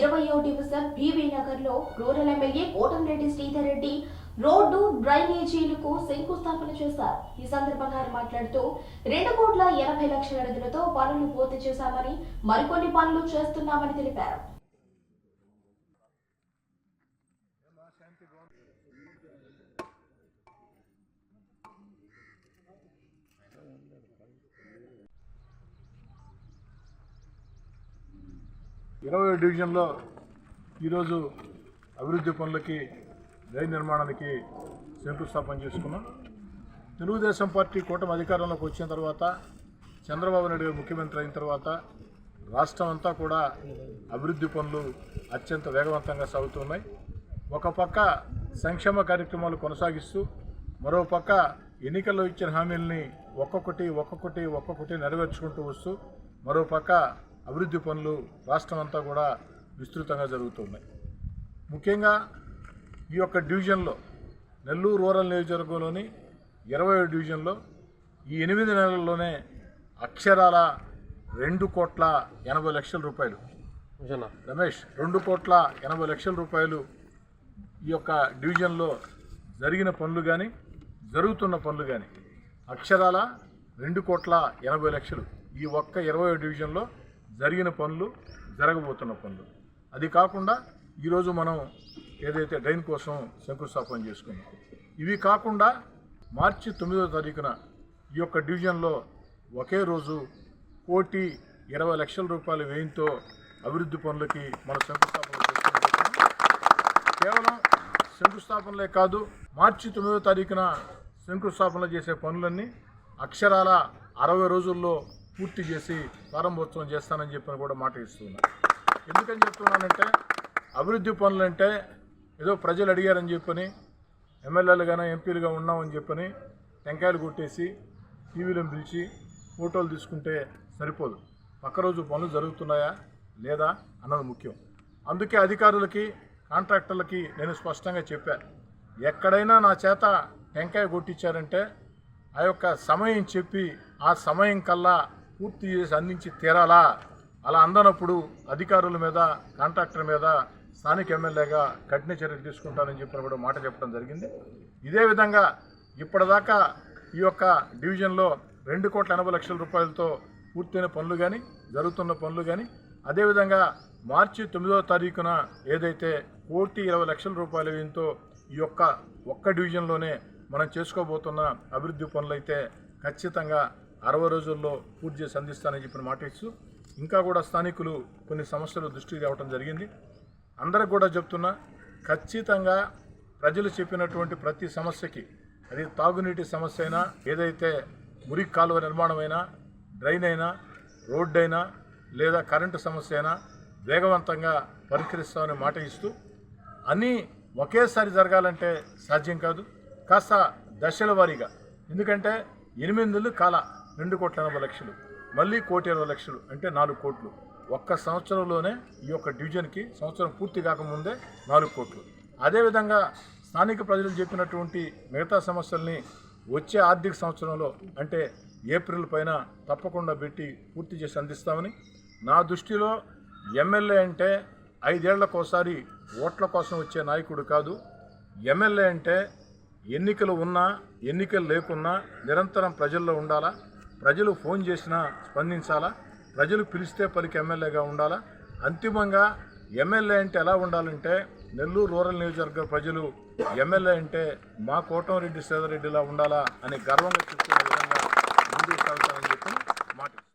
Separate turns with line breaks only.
ఇరవయో division BV నగర్లో rural MLA Kotamreddy Sridhar Reddy road డ్రైనేజీలకు శంకుస్థాపన చేశారు. ఈ సందర్భంగా ఆయన మాట్లాడుతూ రెండు కోట్ల ఎనభై లక్షల నిధులతో పనులు పూర్తి చేశామని మరికొన్ని పనులు చేస్తున్నామని తెలిపారు.
ఇరవై డివిజన్లో ఈరోజు అభివృద్ధి పనులకి రైలు నిర్మాణానికి శంకుస్థాపన చేసుకున్నాం. తెలుగుదేశం పార్టీ కూటమి అధికారంలోకి వచ్చిన తర్వాత చంద్రబాబు నాయుడు గారు ముఖ్యమంత్రి అయిన తర్వాత రాష్ట్రం అంతా కూడా అభివృద్ధి పనులు అత్యంత వేగవంతంగా సాగుతున్నాయి. ఒక పక్క సంక్షేమ కార్యక్రమాలు కొనసాగిస్తూ మరో పక్క ఎన్నికల్లో ఇచ్చిన హామీల్ని ఒక్కొక్కటి ఒక్కొక్కటి ఒక్కొక్కటి నెరవేర్చుకుంటూ వస్తూ మరో పక్క అభివృద్ధి పనులు రాష్ట్రం అంతా కూడా విస్తృతంగా జరుగుతున్నాయి. ముఖ్యంగా ఈ యొక్క డివిజన్లో నెల్లూరు రూరల్ నియోజకవర్గంలోని ఇరవై డివిజన్లో ఈ ఎనిమిది నెలల్లోనే అక్షరాల రెండు కోట్ల ఎనభై లక్షల రూపాయలు రమేష్ రెండు కోట్ల ఎనభై లక్షల రూపాయలు ఈ యొక్క డివిజన్లో జరిగిన పనులు కానీ జరుగుతున్న పనులు కానీ అక్షరాల రెండు కోట్ల ఎనభై లక్షలు ఈ ఒక్క ఇరవై డివిజన్లో జరిగిన పనులు జరగబోతున్న పనులు. అది కాకుండా ఈరోజు మనం ఏదైతే డ్రైన్ కోసం శంకుస్థాపన చేసుకున్నాం ఇవి కాకుండా మార్చి తొమ్మిదవ తారీఖున ఈ యొక్క డివిజన్లో ఒకే రోజు కోటి ఇరవై లక్షల రూపాయల వ్యయంతో అభివృద్ధి పనులకి మనం శంకుస్థాపన కేవలం శంకుస్థాపనలే కాదు మార్చి తొమ్మిదవ తారీఖున శంకుస్థాపన చేసే పనులన్నీ అక్షరాల అరవై రోజుల్లో పూర్తి చేసి ప్రారంభోత్సవం చేస్తానని చెప్పని కూడా మాట ఇస్తున్నాను ఎందుకని చెప్తున్నానంటే అభివృద్ధి పనులంటే ఏదో ప్రజలు అడిగారని చెప్పని ఎమ్మెల్యేలుగానే ఎంపీలుగా ఉన్నామని చెప్పని టెంకాయలు కొట్టేసి టీవీలో పిలిచి ఫోటోలు తీసుకుంటే సరిపోదు. పక్క రోజు పనులు జరుగుతున్నాయా లేదా అన్నది ముఖ్యం. అందుకే అధికారులకి కాంట్రాక్టర్లకి నేను స్పష్టంగా చెప్పాను ఎక్కడైనా నా చేత టెంకాయ కొట్టించారంటే ఆ యొక్క సమయం చెప్పి ఆ సమయం కల్లా పూర్తి చేసి అందించి తీరాలా? అలా అందనప్పుడు అధికారుల మీద కాంట్రాక్టర్ మీద స్థానిక ఎమ్మెల్యేగా కఠిన చర్యలు తీసుకుంటానని చెప్పిన కూడా మాట చెప్పడం జరిగింది. ఇదే విధంగా ఇప్పటిదాకా ఈ యొక్క డివిజన్లో రెండు కోట్ల ఎనభై లక్షల రూపాయలతో పూర్తయిన పనులు కానీ జరుగుతున్న పనులు కానీ అదేవిధంగా మార్చి తొమ్మిదవ తారీఖున ఏదైతే కోటి ఇరవై లక్షల రూపాయల వ్యయంతో ఈ యొక్క ఒక్క డివిజన్లోనే మనం చేసుకోబోతున్న అభివృద్ధి పనులైతే ఖచ్చితంగా అరవై రోజుల్లో పూర్తి చేసి అందిస్తానని చెప్పిన మాట ఇస్తూ ఇంకా కూడా స్థానికులు కొన్ని సమస్యలు దృష్టికి రావడం జరిగింది. అందరికి కూడా చెప్తున్నా ఖచ్చితంగా ప్రజలు చెప్పినటువంటి ప్రతి సమస్యకి అది తాగునీటి సమస్య అయినా ఏదైతే మురి కాలువ నిర్మాణమైనా డ్రైన్ అయినా రోడ్డు అయినా లేదా కరెంటు సమస్య అయినా వేగవంతంగా పరిష్కరిస్తామని మాట ఇస్తూ అన్నీ ఒకేసారి జరగాలంటే సాధ్యం కాదు. కాస్త దశల వారీగా. ఎందుకంటే ఎనిమిది నెలలు కాల. రెండు కోట్ల ఎనభై లక్షలు మళ్ళీ కోటి ఇరవై లక్షలు అంటే నాలుగు కోట్లు. ఒక్క సంవత్సరంలోనే ఈ యొక్క డివిజన్కి సంవత్సరం పూర్తి కాకముందే నాలుగు కోట్లు. అదేవిధంగా స్థానిక ప్రజలు చెప్పినటువంటి మిగతా సమస్యల్ని వచ్చే ఆర్థిక సంవత్సరంలో అంటే ఏప్రిల్ పైన తప్పకుండా పెట్టి పూర్తి చేసి అందిస్తామని. నా దృష్టిలో ఎమ్మెల్యే అంటే ఐదేళ్ళకోసారి ఓట్ల కోసం వచ్చే నాయకుడు కాదు. ఎమ్మెల్యే అంటే ఎన్నికలు ఉన్నా ఎన్నికలు లేకున్నా నిరంతరం ప్రజల్లో ఉండాలా? ప్రజలు ఫోన్ చేసినా స్పందించాలా? ప్రజలు పిలిస్తే పలికి ఎమ్మెల్యేగా ఉండాలా? అంతిమంగా ఎమ్మెల్యే అంటే ఎలా ఉండాలంటే నెల్లూరు రూరల్ నియోజకవర్గ ప్రజలు ఎమ్మెల్యే అంటే మా కోటంరెడ్డి సేదరెడ్డిలా ఉండాలా అని గర్వంగా చెప్పుకునే విధంగా ముందుకు సాగుతానని